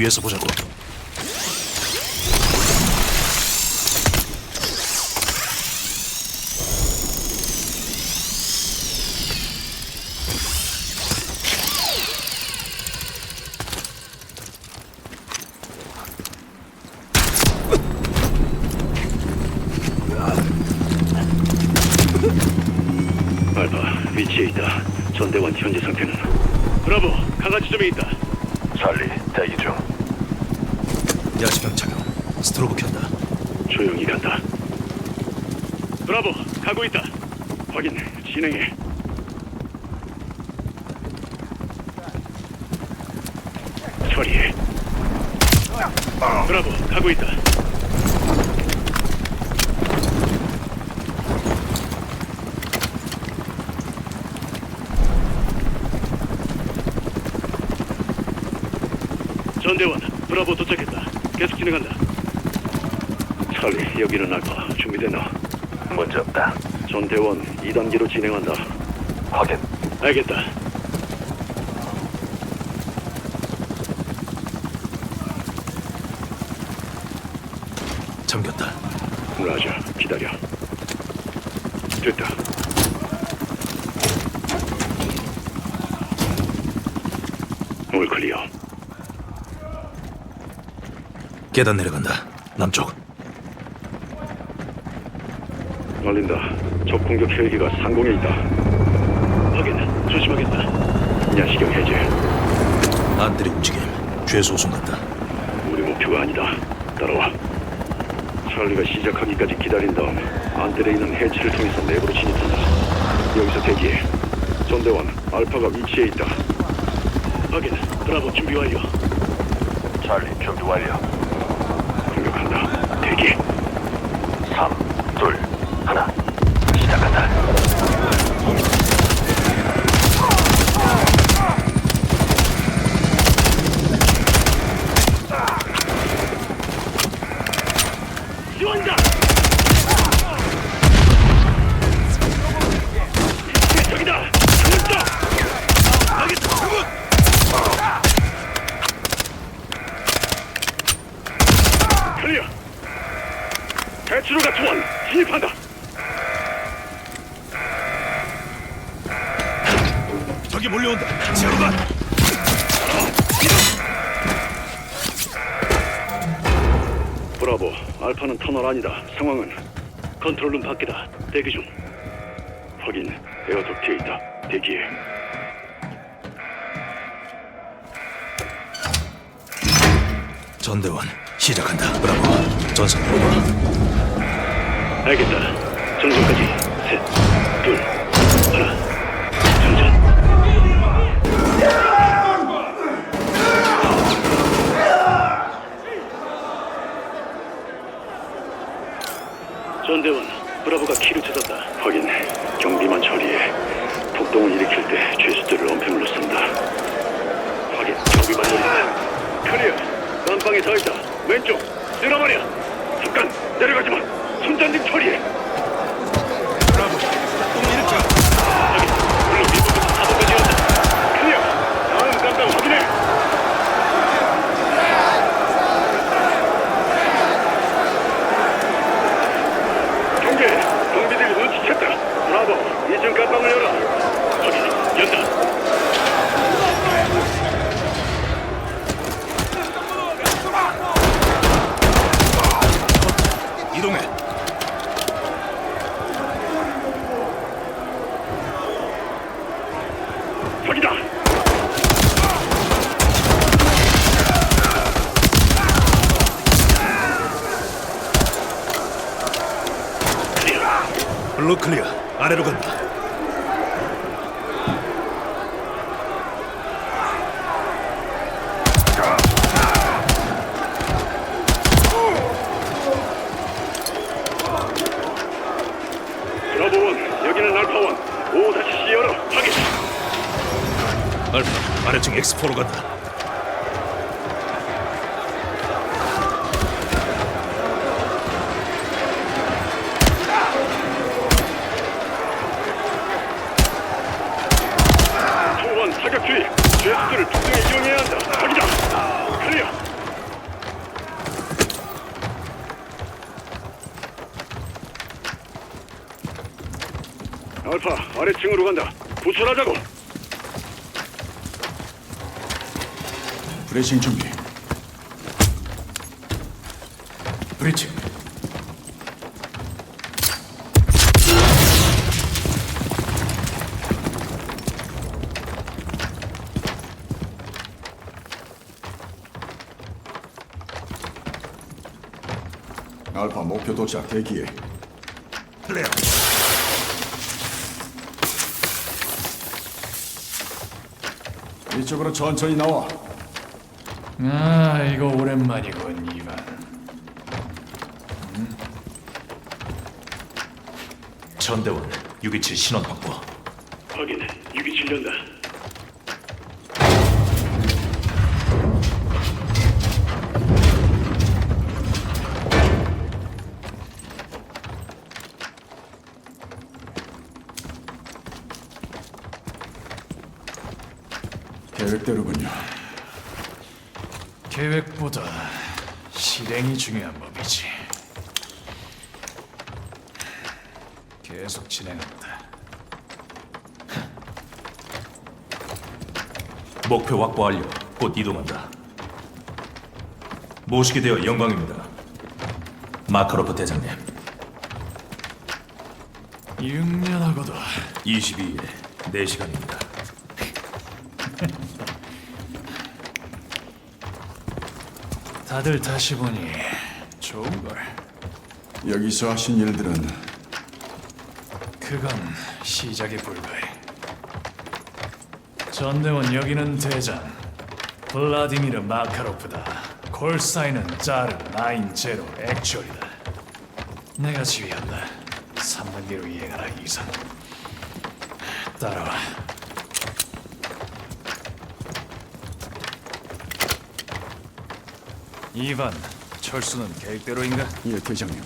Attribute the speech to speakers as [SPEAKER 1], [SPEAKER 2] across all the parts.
[SPEAKER 1] 위에서 보자고.
[SPEAKER 2] 알파, 위치에 있다. 전대원 현재 상태는? 브라보, 강아지점에 있다.
[SPEAKER 3] 찰리 대기 중.
[SPEAKER 1] 야시경 착용. 스트로브 켠다.
[SPEAKER 2] 조용히 간다. 브라보, 가고 있다. 확인, 진행해. 처리해. 브라보, 가고 있다. 전대원, 브라보 도착했다. 계속 진행한다. 찰리, 여기는 알파. 준비됐나?
[SPEAKER 3] 문제 없다.
[SPEAKER 2] 전대원 2단계로 진행한다.
[SPEAKER 3] 확인.
[SPEAKER 2] 알겠다.
[SPEAKER 1] 잠겼다.
[SPEAKER 2] 라자, 기다려. 됐다. 올 클리어.
[SPEAKER 1] 계단 내려간다. 남쪽.
[SPEAKER 2] 알린다. 적 공격 헬기가 상공에 있다. 확인. 조심하겠다. 야시경 해제.
[SPEAKER 1] 안들이 움직임. 우승 같다.
[SPEAKER 2] 우리 목표가 아니다. 따라와. 찰리가 시작하기까지 기다린 다음 안뜰에 있는 해치를 통해서 내부로 진입한다. 여기서 대기해. 전대원, 알파가 위치에 있다. 확인. 브라보 준비 완료.
[SPEAKER 3] 찰리 준비 완료.
[SPEAKER 2] 공격한다. 대기.
[SPEAKER 3] 3, 2, 하나. 시작한다.
[SPEAKER 2] 지원자! 저기다! 죽었다! 여기 죽었! 클리어! 대추로가 투원 진입한다!
[SPEAKER 1] 저기 몰려온다. 제로가.
[SPEAKER 2] 브라보, 알파는 터널 아니다. 상황은 컨트롤룸 밖이다. 대기 중. 확인. 에어독 뒤에 있다. 대기해.
[SPEAKER 1] 전대원 시작한다. 브라보. 전선 오버.
[SPEAKER 2] 알겠다. 정전까지 셋, 둘, 하나. 정전. 전대원, 브라보가 키를 찾았다. 확인. 경비만 처리해. 폭동을 일으킬 때 죄수들을 엄폐물로 쓴다. 확인. 경비만 처리해. 클리어. 안방에 서 있다. 왼쪽. 쓸어버려. 잠깐 내려가지 마. 손전등 처리해.
[SPEAKER 1] 브라보. 똥 일으켜.
[SPEAKER 2] 물론 미국부터 사도까지 한다. 클리어. 다음 깜깜 확인해. 경계. 경비들이 눈치챘다. 브라보. 이중 깜빵을 열어. 확인. 연다.
[SPEAKER 1] 이동해. 블루 클리어. 아래로 간다.
[SPEAKER 2] 브라보원, 여기는 알파원. 5-C 열어. 확인.
[SPEAKER 1] 알파, 아래층 X4로 간다.
[SPEAKER 2] 알파, 아래층으로 간다. 구출하자고.
[SPEAKER 4] 브레이싱 준비. 브리칭. 알파 목표 도착 대기해.
[SPEAKER 1] 클리어.
[SPEAKER 4] 이쪽으로 천천히 나와.
[SPEAKER 5] 아, 이거 오랜만이군, 이반.
[SPEAKER 1] 전대원 627 신원 확보.
[SPEAKER 2] 확인. 유기 질련다.
[SPEAKER 4] 계획대로군요.
[SPEAKER 5] 계획보다 실행이 중요한 법이지. 계속 진행한다.
[SPEAKER 1] 목표 확보 완료. 곧 이동한다. 모시게 되어 영광입니다. 마카로프 대장님.
[SPEAKER 5] 6년하고도
[SPEAKER 1] 22일 4시간입니다.
[SPEAKER 5] 다들 다시 보니 좋은 걸.
[SPEAKER 4] 여기서 하신 일들은
[SPEAKER 5] 그건 시작에 불과해. 전대원 여기는 대장. 블라디미르 마카로프다. 콜사인은 짜르 나인 제로 액츄얼이다. 내가 지휘한다. 3단계로 이행하라 이상. 따라와. 이반, 철수는 계획대로인가?
[SPEAKER 4] 예 대장님.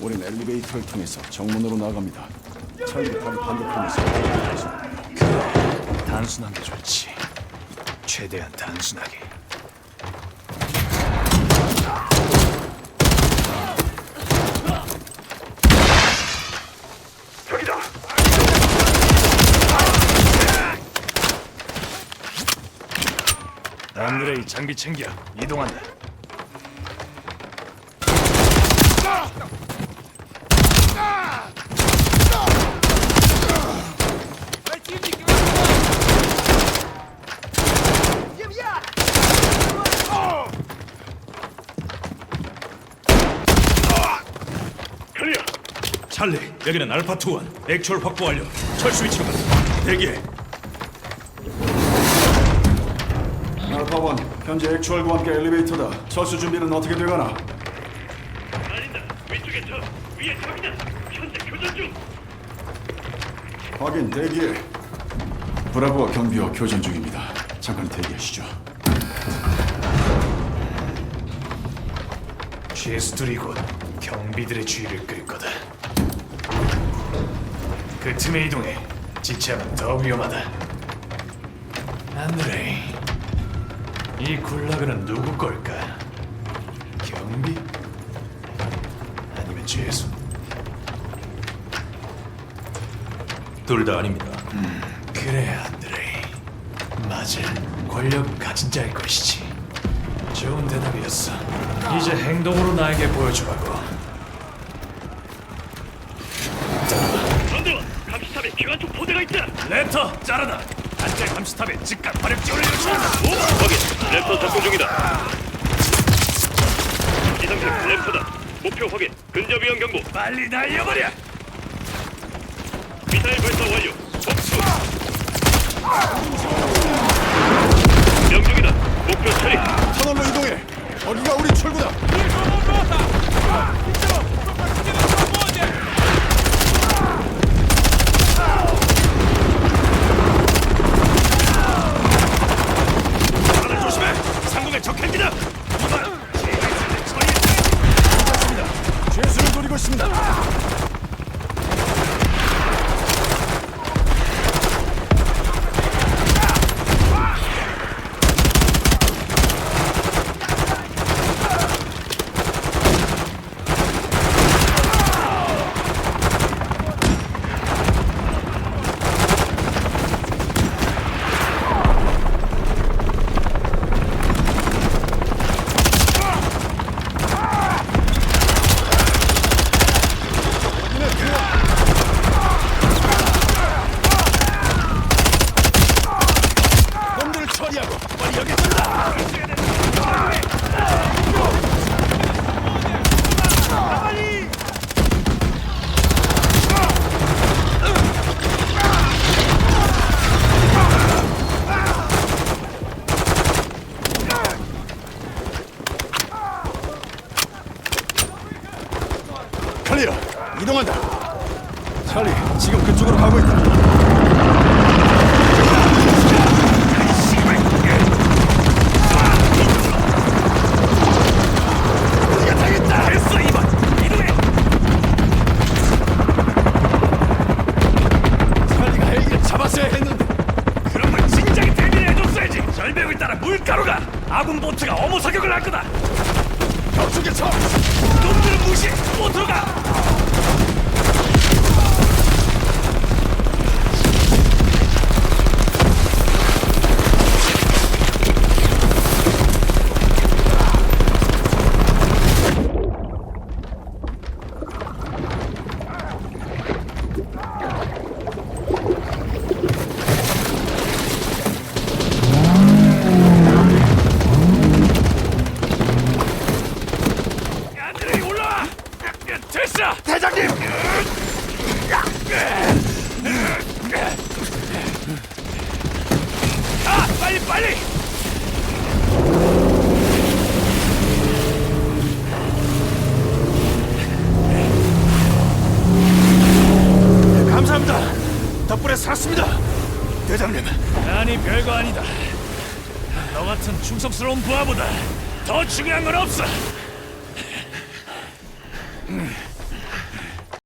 [SPEAKER 4] 우린 엘리베이터를 통해서 정문으로 나갑니다. 철기탄 반대편에서
[SPEAKER 5] 단순한 게 좋지. 최대한 단순하게. 안드레이 장비 챙겨 이동한다.
[SPEAKER 1] 찰리, 여기는 알파 투원. 액추얼 확보 완료. 철수 위치로 간다. 대기해.
[SPEAKER 4] 알파원 현재 액추얼과 함께 엘리베이터다. 철수 준비는 어떻게 되거나?
[SPEAKER 2] 날린다. 위쪽에 저. 위에 적이다. 현재 교전 중.
[SPEAKER 4] 확인 대기해. 브라보와 경비와 교전 중입니다. 잠깐 대기하시죠.
[SPEAKER 5] 죄수들이 곧 경비들의 주의를 끌 거다. 그 틈에 이동해. 지체하면 더 위험하다. 안드레이, 이 굴라그는 누구 걸까? 경비? 아니면 죄수?
[SPEAKER 1] 둘 다 아닙니다.
[SPEAKER 5] 그래, 안드레이. 맞아. 권력은 가진 자일 것이지. 좋은 대답이었어. 이제 행동으로 나에게 보여주라고.
[SPEAKER 2] 우리 안쪽 포대가 있다.
[SPEAKER 5] 랩터 자르다. 단체 감시탑에 즉각 화력 지원을 요청한다.
[SPEAKER 2] 오, 거기 랩터 작동 중이다. 이상태 랩터다. 목표 확인. 근접 위험 경고.
[SPEAKER 5] 빨리 날려버려.
[SPEAKER 2] 미사일 발사 완료. 복수. 명중이다. 목표 처리.
[SPEAKER 4] 터널로 이동해. 거기가 우리 출구다.
[SPEAKER 1] 충성스러운 부하보다 더 중요한 건 없어.